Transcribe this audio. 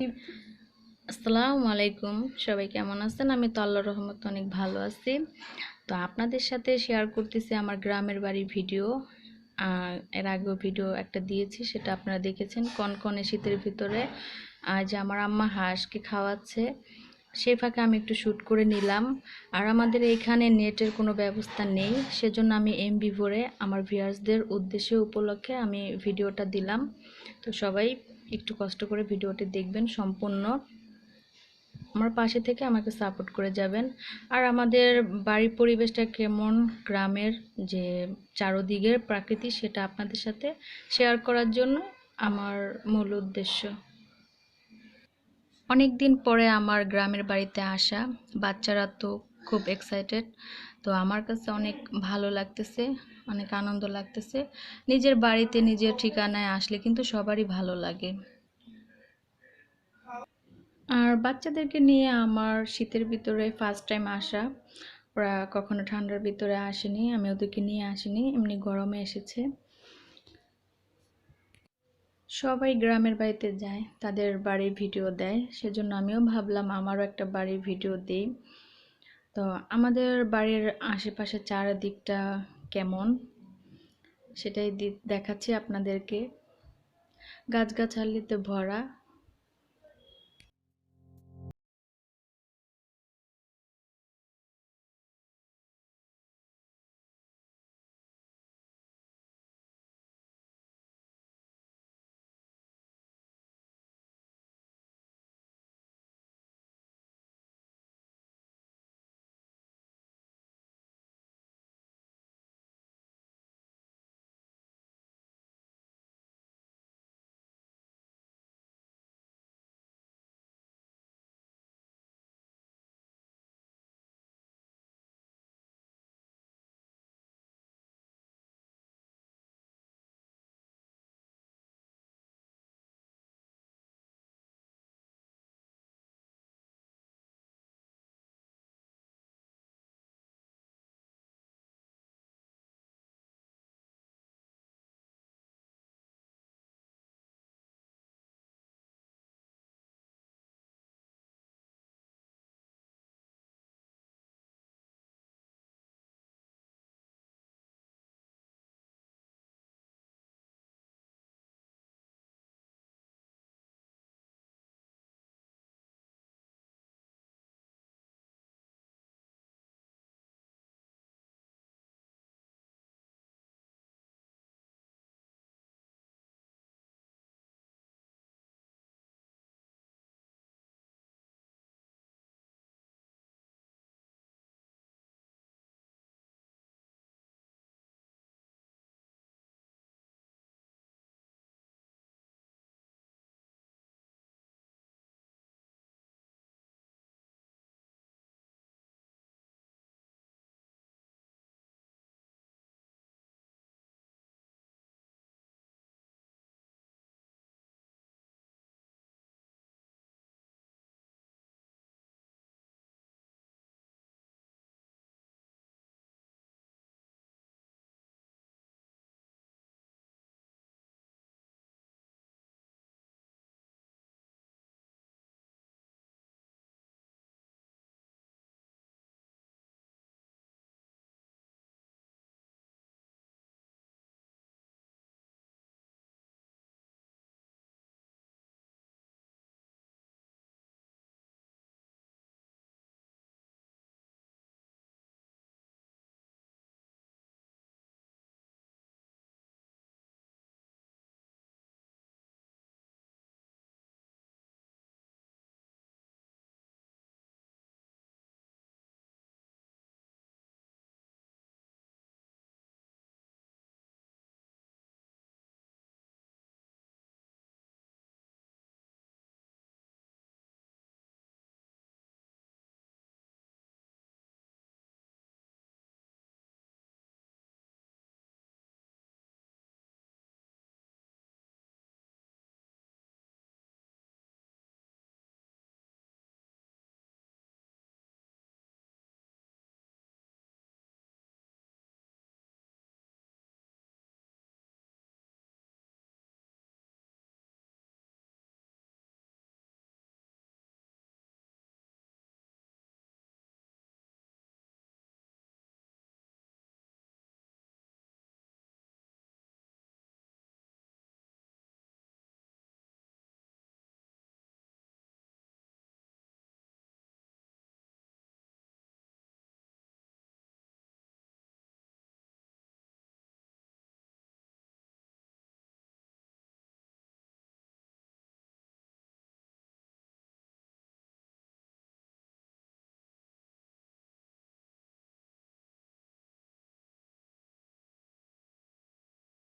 আসসালামু আলাইকুম। সবাই কেমন আছেন? আমি তো আল্লাহর রহমতে অনেক ভালো আছি। তো আপনাদের সাথে শেয়ার করতেছি আমার গ্রামের বাড়ির ভিডিও এর আগেও ভিডিও একটা দিয়েছি, সেটা আপনারা দেখেছেন। কনকনে শীতের ভিতরে আজ আমার আম্মা হাঁসকে খাওয়াচ্ছে। সেই ফাঁকে আমি একটু শ্যুট করে নিলাম। আর আমাদের এইখানে নেটের কোনো ব্যবস্থা নেই, সেজন্য আমি এমবি ভরে আমার ভিউয়ার্সদের উদ্দেশ্যে উপলক্ষে আমি ভিডিওটা দিলাম। তো সবাই একটু কষ্ট করে ভিডিওটি দেখবেন সম্পূর্ণ। আমার পাশে থেকে আমাকে সাপোর্ট করে যাবেন। আর আমাদের বাড়ির পরিবেশটা কেমন, গ্রামের যে চারোদিকের প্রাকৃতি সেটা আপনাদের সাথে শেয়ার করার জন্য আমার মূল উদ্দেশ্য। অনেক দিন পরে আমার গ্রামের বাড়িতে আসা বাচ্চারা তো খুব এক্সাইটেড তো আমার কাছে অনেক ভালো লাগতেছে, অনেক আনন্দ লাগতেছে। নিজের বাড়িতে নিজের ঠিকানায় আসলে কিন্তু সবারই ভালো লাগে। আর বাচ্চাদেরকে নিয়ে আমার শীতের ভিতরে ফার্স্ট টাইম আসা, ওরা কখনো ঠান্ডার ভিতরে আসেনি, আমি ওদেরকে নিয়ে আসিনি, এমনি গরমে এসেছে। সবাই গ্রামের বাড়িতে যায়, তাদের বাড়ির ভিডিও দেয়, সেজন্য আমিও ভাবলাম আমারও একটা বাড়ির ভিডিও দিই। তো আমাদের বাড়ির আশেপাশে চারিদিকটা কেমন? সেটাই দেখাচ্ছি আপনাদেরকে। গাছগাছালিতে ভরা।